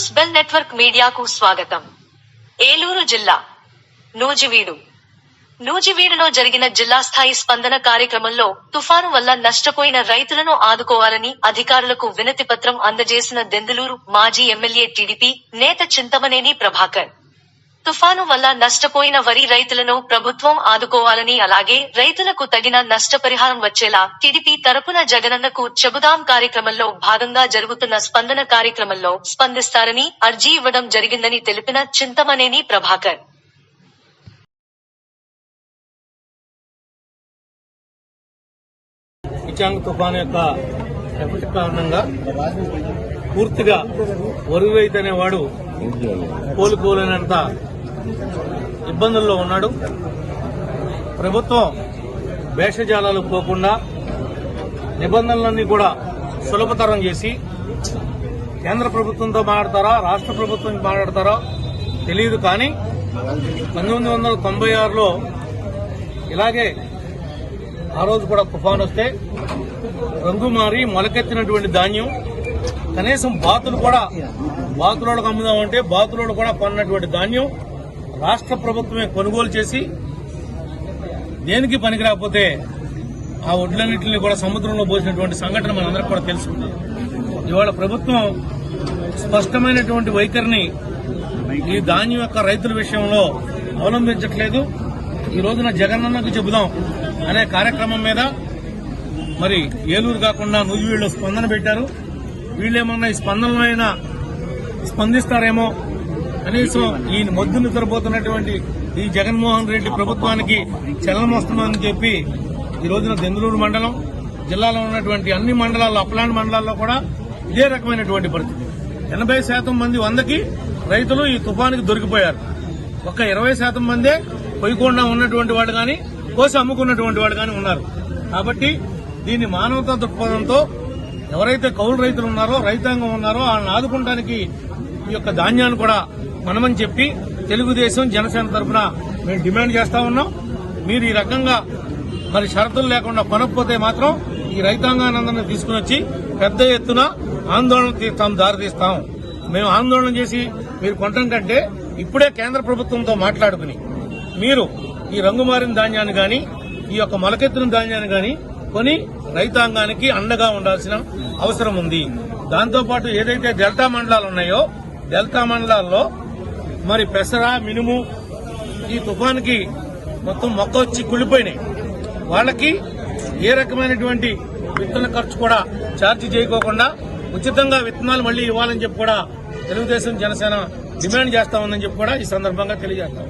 News bell network మీడియాకు స్వాగతం. ఏలూరు జిల్లా నూజివీడు. నూజివీడులో జరిగిన జిల్లా స్థాయి స్పందన కార్యక్రమంలో తుఫాను వల్ల నష్టపోయిన రైతులను ఆదుకోవాలని అధికారులకు వినతి పత్రం అందజేసిన దెందులూరు మాజీ ఎమ్మెల్యే టీడీపీ నేత చింతమనేని ప్రభాకర్. తుఫాను వల్ల నష్టపోయిన వరి రైతులను ప్రభుత్వం ఆదుకోవాలని అలాగే రైతులకు తగిన నష్టపరిహారం వచ్చేలా టీడీపీ తరపున జగనన్నకు చెబుదాం కార్యక్రమంలో భాగంగా జరుగుతున్న స్పందన కార్యక్రమంలో స్పందిస్తారని అర్జీ ఇవ్వడం జరిగిందని తెలిపిన చింతమనేని ప్రభాకర్. తుఫాన్ యొక్క ఎఫెక్ట్ కారణంగా పూర్తిగా వరి కోలుకోలేనంత ఇబ్బందుల్లో ఉన్నాడు. ప్రభుత్వం వేషజాలాలు పోకుండా నిబంధనలన్నీ కూడా సులభతరం చేసి కేంద్ర ప్రభుత్వంతో మాట్లాడతారా రాష్ట్ర ప్రభుత్వం మాట్లాడతారా తెలియదు కానీ పంతొమ్మిది వందల తొంభై ఆరులో ఇలాగే ఆ రోజు కూడా తుఫాన్ వస్తే రంగు మారి మొలకెత్తినటువంటి ధాన్యం కనీసం బాతులు కూడా బాతులోళ్ళకు అమ్ముదామంటే బాతులోడు కూడా కొన్నటువంటి ధాన్యం రాష్ట్ర ప్రభుత్వమే కొనుగోలు చేసి దేనికి పనికిరాకపోతే ఆ వడ్లన్నింటినీ కూడా సముద్రంలో పోసినటువంటి సంఘటన మనందరికీ కూడా తెలుసు. ఇవాళ ప్రభుత్వం స్పష్టమైనటువంటి వైఖరిని ఈ ధాన్యం యొక్క రైతుల విషయంలో అవలంబించట్లేదు. ఈ రోజున జగనన్నకు చెబుదాం అనే కార్యక్రమం మీద మరి ఏలూరు కాకుండా నువ్వు స్పందన పెట్టారు. వీళ్ళేమన్నా ఈ స్పందనలో అయినా స్పందిస్తారేమో కనీసం ఈ మొద్దు నిద్రపోతున్నటువంటి ఈ జగన్మోహన్ రెడ్డి ప్రభుత్వానికి చలనం వస్తుందని చెప్పి ఈ రోజున దెందులూరు మండలం జిల్లాలో ఉన్నటువంటి అన్ని మండలాల్లో అప్లాండ్ మండలాల్లో కూడా ఇదే రకమైనటువంటి పరిస్థితి. ఎనభై శాతం మంది వందకి రైతులు ఈ తుఫానికి దొరికిపోయారు. ఒక ఇరవై శాతం మందే పొయ్యకుండా ఉన్నటువంటి వాడు కానీ కోసి అమ్ముకున్నటువంటి వాడు కానీ ఉన్నారు. కాబట్టి దీన్ని మానవతా దృక్పథంతో ఎవరైతే కౌలు రైతులు ఉన్నారో రైతాంగం ఉన్నారో వాళ్ళని ఆదుకుంటానికి ఈ యొక్క ధాన్యాన్ని కూడా మనమని చెప్పి తెలుగుదేశం జనసేన తరఫున మేము డిమాండ్ చేస్తా ఉన్నాం. మీరు ఈ రకంగా మరి షరతులు లేకుండా కొనకపోతే మాత్రం ఈ రైతాంగానందరినీ తీసుకుని వచ్చి పెద్ద ఎత్తున ఆందోళన తీస్తాం దారితీస్తాం మేము ఆందోళన చేసి మీరు కొనటం కంటే ఇప్పుడే కేంద్ర ప్రభుత్వంతో మాట్లాడుకుని మీరు ఈ రంగుమారిన ధాన్యాన్ని గాని ఈ యొక్క మొలకెత్తిన ధాన్యాన్ని గాని కొని రైతాంగానికి అండగా ఉండాల్సిన అవసరం ఉంది. దాంతోపాటు ఏదైతే డెల్టా మండలాలు ఉన్నాయో డెల్టా మండలాల్లో మరి పెసర మినుము ఈ తుఫాన్కి మొత్తం మొక్క వచ్చి కుళ్ళిపోయినాయి. వాళ్ళకి ఏ రకమైనటువంటి విత్తన ఖర్చు కూడా ఛార్జీ చేయకోకుండా ఉచితంగా విత్తనాలు మళ్ళీ ఇవ్వాలని చెప్పి కూడా తెలుగుదేశం జనసేన డిమాండ్ చేస్తా ఉందని చెప్పి కూడా ఈ సందర్భంగా తెలియజేస్తాం